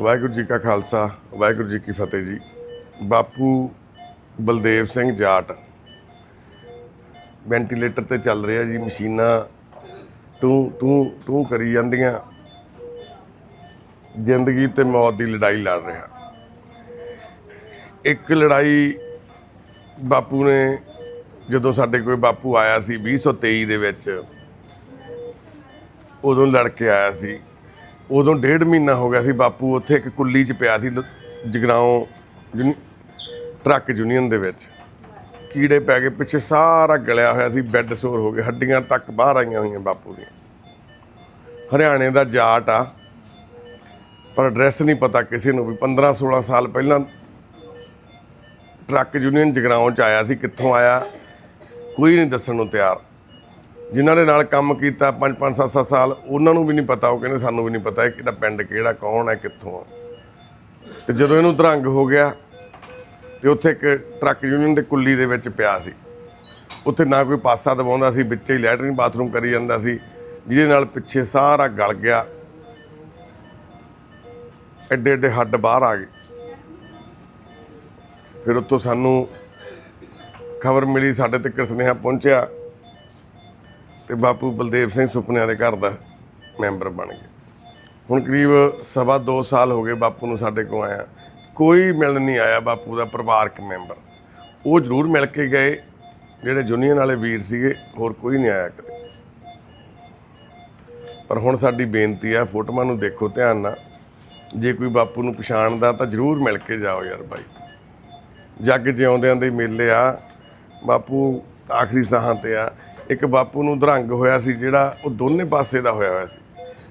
ਵਾਹਿਗੁਰੂ ਜੀ ਕਾ ਖਾਲਸਾ, ਵਾਹਿਗੁਰੂ ਜੀ ਕੀ ਫਤਿਹ ਜੀ। ਬਾਪੂ ਬਲਦੇਵ ਸਿੰਘ ਜਾਟ ਵੈਂਟੀਲੇਟਰ ਤੇ ਚੱਲ ਰਿਹਾ ਜੀ, ਮਸ਼ੀਨਾਂ ਤੂੰ ਤੂੰ ਤੂੰ ਕਰੀ ਜਾਂਦੀਆਂ। ਜ਼ਿੰਦਗੀ ਤੇ ਮੌਤ ਦੀ ਲੜਾਈ ਲੜ ਰਿਹਾ। ਇੱਕ ਲੜਾਈ ਬਾਪੂ ਨੇ, ਜਦੋਂ ਸਾਡੇ ਕੋਲ ਬਾਪੂ ਆਇਆ ਸੀ 2023 ਦੇ ਵਿੱਚ, ਉਦੋਂ ਲੜ ਕੇ ਆਇਆ ਸੀ। ਉਦੋਂ ਡੇਢ ਮਹੀਨਾ ਹੋ ਗਿਆ ਸੀ ਬਾਪੂ ਉੱਥੇ ਇੱਕ ਕੁੱਲੀ 'ਚ ਪਿਆ ਸੀ ਲ- ਯੂਨੀ- ਟਰੱਕ ਯੂਨੀਅਨ ਦੇ ਵਿੱਚ। ਕੀੜੇ ਪੈ ਗਏ, ਪਿੱਛੇ ਸਾਰਾ ਗਲਿਆ ਹੋਇਆ ਸੀ, ਬੈੱਡ ਸੋਰ ਹੋ ਗਏ, ਹੱਡੀਆਂ ਤੱਕ ਬਾਹਰ ਆਈਆਂ ਹੋਈਆਂ ਬਾਪੂ ਦੀਆਂ। ਹਰਿਆਣੇ ਦਾ ਜਾਟ ਆ, ਪਰ ਐਡਰੈਸ ਨਹੀਂ ਪਤਾ ਕਿਸੇ ਨੂੰ ਵੀ। 15 16 ਸਾਲ ਪਹਿਲਾਂ ਟਰੱਕ ਯੂਨੀਅਨ ਜਗਰਾਓਂ ਚ ਆਇਆ ਸੀ, ਕਿੱਥੋਂ ਆਇਆ, ਕੋਈ ਨਹੀਂ ਦੱਸਣ ਨੂੰ ਤਿਆਰ। ਜਿਨ੍ਹਾਂ ਦੇ ਨਾਲ ਕੰਮ ਕੀਤਾ 5 5 7 7 ਸਾਲ, ਉਹਨਾਂ ਨੂੰ ਵੀ ਨਹੀਂ ਪਤਾ, ਉਹ ਕਹਿੰਦੇ ਸਾਨੂੰ ਵੀ ਨਹੀਂ ਪਤਾ ਇਹ ਕਿਹੜਾ ਪਿੰਡ, ਕਿਹੜਾ ਕੌਣ ਹੈ, ਕਿੱਥੋਂ ਆ। ਤੇ ਜਦੋਂ ਇਹਨੂੰ ਧਰੰਗ ਹੋ ਗਿਆ, ਤੇ ਉੱਥੇ ਇੱਕ ਟਰੱਕ ਯੂਨੀਅਨ ਦੇ ਕੁੱਲੀ ਦੇ ਵਿੱਚ ਪਿਆ ਸੀ। ਉੱਥੇ ਨਾ ਕੋਈ ਪਾਸਾ ਦਬਾਉਂਦਾ ਸੀ, ਵਿੱਚੇ ਹੀ ਲੈਟਰਿਨ ਬਾਥਰੂਮ ਕਰੀ ਜਾਂਦਾ ਸੀ, ਜਿਹਦੇ ਨਾਲ ਪਿੱਛੇ ਸਾਰਾ ਗਲ ਗਿਆ। ਐਡੇ ਐਡੇ ਹੱਡ ਬਾਹਰ ਆ ਗਏ। ਫਿਰ ਉੱਥੋਂ ਸਾਨੂੰ ਖਬਰ ਮਿਲੀ, ਸਾਡੇ ਤੱਕ ਸੁਨੇਹਾ ਪਹੁੰਚਿਆ। ਤੇ ਬਾਪੂ ਬਲਦੇਵ ਸਿੰਘ ਸੁਪਨਿਆਂ ਦੇ ਘਰ ਦਾ ਮੈਂਬਰ ਬਣ ਗਿਆ। ਹੁਣ ਕਰੀਬ ਸਵਾ 2 ਸਾਲ ਹੋ ਗਏ ਬਾਪੂ ਨੂੰ ਸਾਡੇ ਕੋਲ ਆਇਆ। ਕੋਈ ਮਿਲਣ ਨਹੀਂ ਆਇਆ ਬਾਪੂ ਦਾ ਪਰਿਵਾਰਕ ਮੈਂਬਰ। ਉਹ ਜ਼ਰੂਰ ਮਿਲ ਕੇ ਗਏ, ਜਿਹੜੇ ਯੂਨੀਅਨ ਵਾਲੇ ਵੀਰ ਸੀਗੇ, ਹੋਰ ਕੋਈ ਨਹੀਂ ਆਇਆ ਕਦੇ। ਪਰ ਹੁਣ ਸਾਡੀ ਬੇਨਤੀ ਆ, ਫੋਟੋਆਂ ਨੂੰ ਦੇਖੋ ਧਿਆਨ ਨਾਲ। ਜੇ ਕੋਈ ਬਾਪੂ ਨੂੰ ਪਛਾਣਦਾ ਤਾਂ ਜ਼ਰੂਰ ਮਿਲ ਕੇ ਜਾਓ ਯਾਰ ਬਾਈ। ਜੱਗ ਜਿਉਂਦਿਆਂ ਦੇ ਮੇਲੇ ਆ, ਬਾਪੂ ਆਖਰੀ ਸਾਹਾਂ ਤੇ ਆ। ਇੱਕ ਬਾਪੂ ਨੂੰ ਧਰੰਗ ਹੋਇਆ ਸੀ ਜਿਹੜਾ ਉਹ ਦੋਨੇ ਪਾਸੇ ਦਾ ਹੋਇਆ ਹੋਇਆ ਸੀ।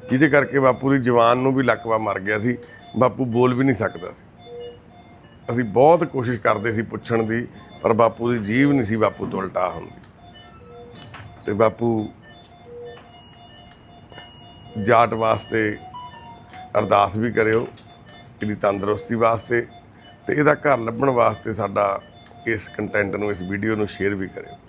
ਜਿਹਦੇ ਕਰਕੇ ਬਾਪੂ ਦੀ ਜਵਾਨ ਨੂੰ ਵੀ ਲੱਕਵਾ ਮਰ ਗਿਆ ਸੀ। ਬਾਪੂ ਬੋਲ ਵੀ ਨਹੀਂ ਸਕਦਾ ਸੀ। ਅਸੀਂ ਬਹੁਤ ਕੋਸ਼ਿਸ਼ ਕਰਦੇ ਸੀ ਪੁੱਛਣ ਦੀ, ਪਰ ਬਾਪੂ ਦੀ ਜੀਵ ਨਹੀਂ ਸੀ ਬਾਪੂ ਤੋਂ ਉਲਟਾ ਹੁੰਦੀ। ਤੇ ਬਾਪੂ ਜਾਟ ਵਾਸਤੇ ਅਰਦਾਸ ਵੀ ਕਰਿਓ, ਇਹਦੀ ਤੰਦਰੁਸਤੀ ਵਾਸਤੇ ਤੇ ਇਹਦਾ ਘਰ ਲੱਭਣ ਵਾਸਤੇ ਸਾਡਾ ਇਸ ਕੰਟੈਂਟ ਨੂੰ, ਇਸ ਵੀਡੀਓ ਨੂੰ ਸ਼ੇਅਰ ਵੀ ਕਰਿਓ।